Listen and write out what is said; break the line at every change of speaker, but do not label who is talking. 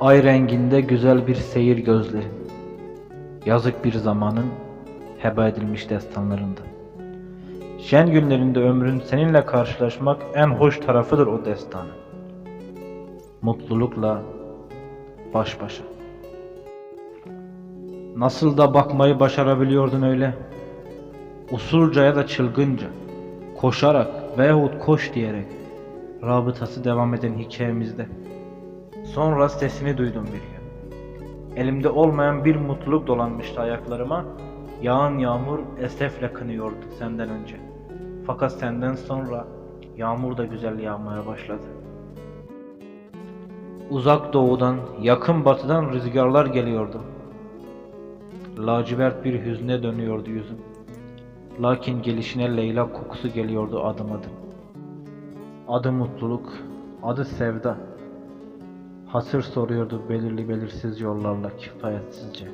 Ay renginde güzel bir seyir gözleri. Yazık bir zamanın heba edilmiş destanlarında. Şen günlerinde ömrün seninle karşılaşmak en hoş tarafıdır o destanın. Mutlulukla baş başa. Nasıl da bakmayı başarabiliyordun öyle? Usulca ya da çılgınca, koşarak veyahut koş diyerek rabıtası devam eden hikayemizde. Sonra sesini duydum bir gün. Elimde olmayan bir mutluluk dolanmıştı ayaklarıma. Yağan yağmur esefle kınıyordu senden önce. Fakat senden sonra yağmur da güzel yağmaya başladı. Uzak doğudan, yakın batıdan rüzgarlar geliyordu. Lacivert bir hüzne dönüyordu yüzüm. Lakin gelişine Leyla kokusu geliyordu adım adım. Adı mutluluk, adı sevda. Hasır soruyordu belirli belirsiz yollarla kifayetsizce.